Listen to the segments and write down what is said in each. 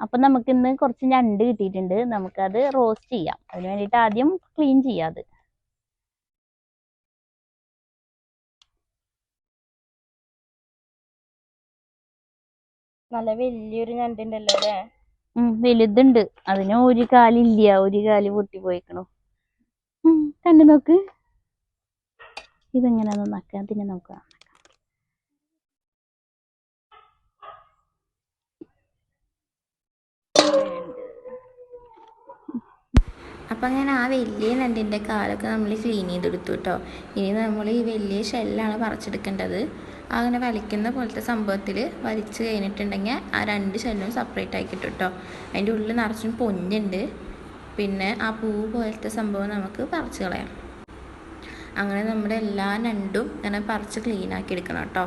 അപ്പം നമുക്ക് ഇന്ന് കുറച്ച് ഞണ്ട് കിട്ടിയിട്ടുണ്ട്. നമുക്കത് റോസ്റ്റ് ചെയ്യാം. അതിന് വേണ്ടിയിട്ട് ആദ്യം ക്ലീൻ ചെയ്യാം അത്. നല്ല വലിയൊരു ഞണ്ടുണ്ടല്ലോ അല്ലേ? ഉം, വലുതുണ്ട്. അതിന് ഒരു കാലില്ല. ഒരു കാൽ പൊട്ടി പോയിക്കണു കണ്ടു നോക്ക്. ഇതെങ്ങനെയാണെന്ന് നോക്കാം പിന്നെ നോക്കാം അപ്പം അങ്ങനെ ആ വലിയ നണ്ടിന്റെ കാലൊക്കെ നമ്മൾ ക്ലീൻ ചെയ്തെടുത്തു കേട്ടോ ഇനി നമ്മൾ ഈ വലിയ ഷെല്ലാണ് പറിച്ചെടുക്കേണ്ടത്. അങ്ങനെ വലിക്കുന്ന പോലത്തെ സംഭവത്തിൽ വലിച്ച് കഴിഞ്ഞിട്ടുണ്ടെങ്കിൽ ആ രണ്ട് ഷെല്ലും സെപ്പറേറ്റ് ആക്കി കിട്ടും അതിന്റെ ഉള്ളിൽ നിറച്ചും പൊഞ്ഞുണ്ട്. പിന്നെ ആ പൂ പോലത്തെ സംഭവം നമുക്ക് പറിച്ച് കളയാം. അങ്ങനെ നമ്മുടെ എല്ലാ നണ്ടും ഇങ്ങനെ പറിച്ച് ക്ലീൻ ആക്കി എടുക്കണം കേട്ടോ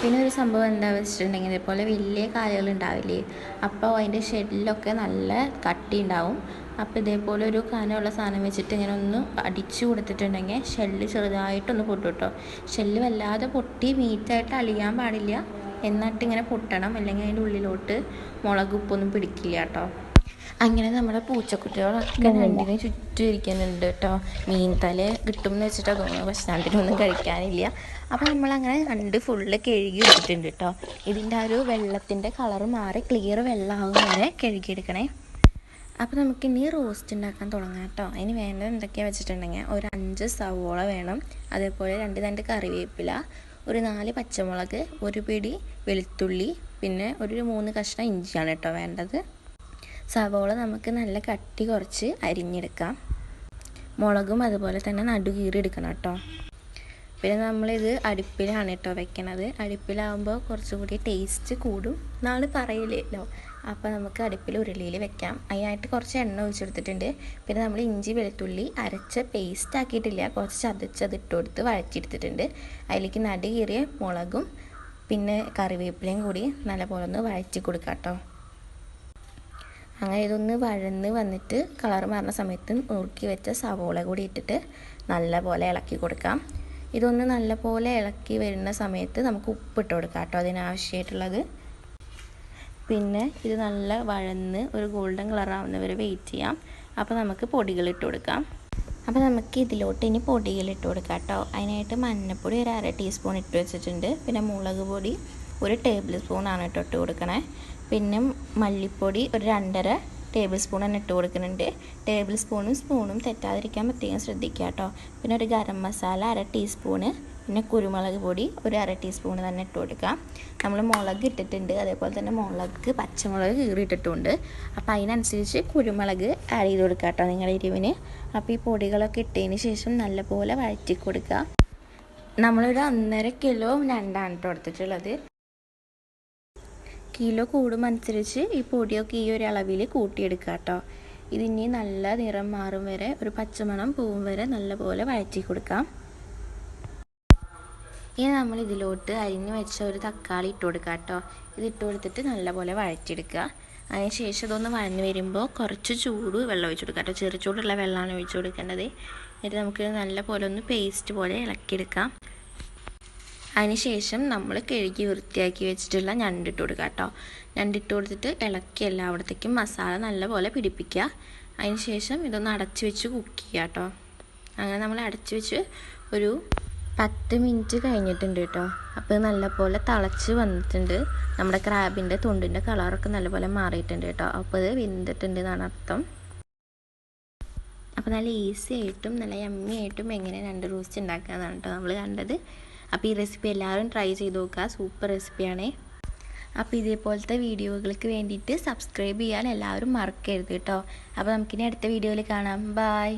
പിന്നെ ഒരു സംഭവം എന്താ വെച്ചിട്ടുണ്ടെങ്കിൽ ഇതേപോലെ വലിയ കാലുകൾ ഉണ്ടാവില്ലേ? അപ്പോൾ അതിന്റെ ഷെഡിലൊക്കെ നല്ല കട്ടി ഉണ്ടാവും. അപ്പോൾ ഇതേപോലെ ഒരു കനമുള്ള സാധനം വെച്ചിട്ട് ഇങ്ങനെ ഒന്ന് അടിച്ചു കൊടുത്തിട്ടുണ്ടെങ്കിൽ ഷെല്ല് ചെറുതായിട്ടൊന്ന് പൊട്ടും കേട്ടോ. ഷെല്ല് വല്ലാതെ പൊട്ടി മീറ്റായിട്ട് അളിയാൻ പാടില്ല. എന്നിട്ട് ഇങ്ങനെ പൊട്ടണം. അല്ലെങ്കിൽ അതിന്റെ ഉള്ളിലോട്ട് മുളകുപ്പൊന്നും പിടിക്കില്ല കേട്ടോ. അങ്ങനെ നമ്മുടെ പൂച്ചക്കുട്ടികളൊക്കെ രണ്ടിനും ചുറ്റും ഇരിക്കുന്നുണ്ട് കേട്ടോ മീൻ തല കിട്ടും എന്ന് വെച്ചിട്ടാണ് തോന്നുന്നത് പക്ഷെ അതിനൊന്നും കഴിക്കാനില്ല. അപ്പോൾ നമ്മളങ്ങനെ രണ്ട് ഫുള്ള് കഴുകി എടുത്തിട്ടുണ്ട് കേട്ടോ ഇതിന്റെ ആ ഒരു വെള്ളത്തിന്റെ കളറ് മാറി ക്ലിയർ വെള്ളമാകും വരെ കഴുകിയെടുക്കണേ അപ്പോൾ നമുക്കിനി റോസ്റ്റ് ഉണ്ടാക്കാൻ തുടങ്ങാം കേട്ടോ അതിന് വേണ്ടത് എന്തൊക്കെയാണ് വെച്ചിട്ടുണ്ടെങ്കിൽ ഒരു അഞ്ച് സവോള വേണം. അതേപോലെ രണ്ട് രണ്ട് കറിവേപ്പില ഒരു നാല് പച്ചമുളക് ഒരു പിടി വെളുത്തുള്ളി പിന്നെ ഒരു മൂന്ന് കഷ്ണം ഇഞ്ചിയാണ് കേട്ടോ വേണ്ടത്. സവോള നമുക്ക് നല്ല കട്ടി കുറച്ച് അരിഞ്ഞെടുക്കാം. മുളകും അതുപോലെ തന്നെ നടുകീറി എടുക്കണം കേട്ടോ. പിന്നെ നമ്മളിത് അടുപ്പിലാണ് കേട്ടോ വെക്കണത്. അടുപ്പിലാവുമ്പോൾ കുറച്ചുകൂടി ടേസ്റ്റ് കൂടും എന്നാണ് പറയില്ലല്ലോ അപ്പോൾ നമുക്ക് അടുപ്പിൽ ഉരുളിയിൽ വെക്കാം. അതിനായിട്ട് കുറച്ച് എണ്ണ ഒഴിച്ചെടുത്തിട്ടുണ്ട്. പിന്നെ നമ്മൾ ഇഞ്ചി വെളുത്തുള്ളി അരച്ച പേസ്റ്റ് ആക്കിയിട്ടില്ല. കുറച്ച് ചതച്ചത് ഇട്ട് കൊടുത്ത് വഴച്ചെടുത്തിട്ടുണ്ട് അതിലേക്ക് നടുകീറിയ മുളകും പിന്നെ കറിവേപ്പിലയും കൂടി നല്ലപോലെ ഒന്ന് വഴറ്റി കൊടുക്കാം കേട്ടോ അങ്ങനെ ഇതൊന്ന് വഴന്ന് വന്നിട്ട് കളർ മാറുന്ന സമയത്ത് നുറുക്കി വെച്ച സവോള കൂടി ഇട്ടിട്ട് നല്ലപോലെ ഇളക്കി കൊടുക്കാം. ഇതൊന്ന് നല്ലപോലെ ഇളക്കി വരുന്ന സമയത്ത് നമുക്ക് ഉപ്പിട്ട് കൊടുക്കാം കേട്ടോ അതിനാവശ്യമായിട്ടുള്ളത്. പിന്നെ ഇത് നല്ല വഴന്ന് ഒരു ഗോൾഡൻ കളർ ആവുന്നവരെ വെയിറ്റ് ചെയ്യാം. അപ്പോൾ നമുക്ക് പൊടികൾ ഇട്ട് കൊടുക്കാം. അപ്പോൾ നമുക്ക് ഇതിലോട്ട് ഇനി പൊടികൾ ഇട്ട് കൊടുക്കാം കേട്ടോ. അതിനായിട്ട് മഞ്ഞൾപ്പൊടി ഒരു അര ടീസ്പൂൺ ഇട്ട് വെച്ചിട്ടുണ്ട്. പിന്നെ മുളക് പൊടി ഒരു ടേബിൾ സ്പൂണാണ് കേട്ടോ ഇട്ട് കൊടുക്കണേ. പിന്നെ മല്ലിപ്പൊടി ഒരു രണ്ടര ടേബിൾ സ്പൂൺ തന്നെ ഇട്ട് കൊടുക്കുന്നുണ്ട്. ടേബിൾ സ്പൂണും സ്പൂണും തെറ്റാതിരിക്കാൻ പ്രത്യേകം ശ്രദ്ധിക്കുക കേട്ടോ. പിന്നെ ഒരു ഗരം മസാല അര ടീസ്പൂണ് പിന്നെ കുരുമുളക് പൊടി ഒരു അര ടീസ്പൂൺ തന്നെ ഇട്ട് കൊടുക്കാം നമ്മൾ മുളക് ഇട്ടിട്ടുണ്ട്. അതേപോലെ തന്നെ മുളക് പച്ചമുളക് കീറിയിട്ടിട്ടുണ്ട് അപ്പോൾ അതിനനുസരിച്ച് കുരുമുളക് ആഡ് ചെയ്ത് കൊടുക്കുക കേട്ടോ നിങ്ങളുടെ എരിവിന്. അപ്പോൾ ഈ പൊടികളൊക്കെ ഇട്ടതിന് ശേഷം നല്ലപോലെ വഴറ്റി കൊടുക്കുക. നമ്മളൊരു ഒന്നര കിലോ രണ്ടാണ് കേട്ടോ എടുത്തിട്ടുള്ളത്. കിലോ കൂടുമനുസരിച്ച് ഈ പൊടിയൊക്കെ ഈ ഒരു അളവിൽ കൂട്ടിയെടുക്കുക കേട്ടോ. ഇതിനി നല്ല നിറം മാറും വരെ ഒരു പച്ചമണം പൂവും വരെ നല്ലപോലെ വഴറ്റി കൊടുക്കാം. ഇനി നമ്മൾ ഇതിലോട്ട് അരിഞ്ഞു വെച്ച ഒരു തക്കാളി ഇട്ട് കൊടുക്കുക കേട്ടോ. ഇത് ഇട്ട് കൊടുത്തിട്ട് നല്ലപോലെ വഴറ്റിയെടുക്കുക. അതിന് ശേഷം ഇതൊന്ന് വഴഞ്ഞു വരുമ്പോൾ കുറച്ച് ചൂട് വെള്ളം ഒഴിച്ചു കൊടുക്കുക കേട്ടോ. ചെറു ചൂടുള്ള വെള്ളമാണ് ഒഴിച്ചു കൊടുക്കേണ്ടത്. എന്നിട്ട് നമുക്ക് നല്ലപോലെ ഒന്ന് പേസ്റ്റ് പോലെ ഇളക്കിയെടുക്കാം. അതിനുശേഷം നമ്മൾ കഴുകി വൃത്തിയാക്കി വെച്ചിട്ടുള്ള ഞണ്ടിട്ട് കൊടുക്കുക കേട്ടോ. ഞണ്ടിട്ട് കൊടുത്തിട്ട് ഇളക്കി എല്ലാവിടത്തേക്കും മസാല നല്ലപോലെ പിടിപ്പിക്കുക. അതിനുശേഷം ഇതൊന്ന് അടച്ച് വെച്ച് കുക്ക് ചെയ്യുക കേട്ടോ. അങ്ങനെ നമ്മൾ അടച്ച് വെച്ച് ഒരു പത്ത് മിനിറ്റ് കഴിഞ്ഞിട്ടുണ്ട് കേട്ടോ. അപ്പോൾ നല്ലപോലെ തിളച്ച് വന്നിട്ടുണ്ട്. നമ്മുടെ ക്രാബിന്റെ തൊണ്ടിന്റെ കളറൊക്കെ നല്ലപോലെ മാറിയിട്ടുണ്ട് കേട്ടോ. അപ്പോൾ ഇത് വെന്തിട്ടുണ്ട് എന്നാണ് അർത്ഥം. അപ്പോൾ നല്ല ഈസി ആയിട്ടും നല്ല യമ്മി ആയിട്ടും എങ്ങനെ രണ്ട് റോസ്റ്റ് ഉണ്ടാക്കാമെന്നാണ് കേട്ടോ നമ്മൾ കണ്ടത്. അപ്പോൾ ഈ റെസിപ്പി എല്ലാവരും ട്രൈ ചെയ്ത് നോക്കുക. സൂപ്പർ റെസിപ്പിയാണേ അപ്പോൾ ഇതേപോലത്തെ വീഡിയോകൾക്ക് വേണ്ടിയിട്ട് സബ്സ്ക്രൈബ് ചെയ്യാൻ എല്ലാവരും മറക്കരുത് കേട്ടോ. അപ്പോൾ നമുക്കിനി അടുത്ത വീഡിയോയിൽ കാണാം. ബായ്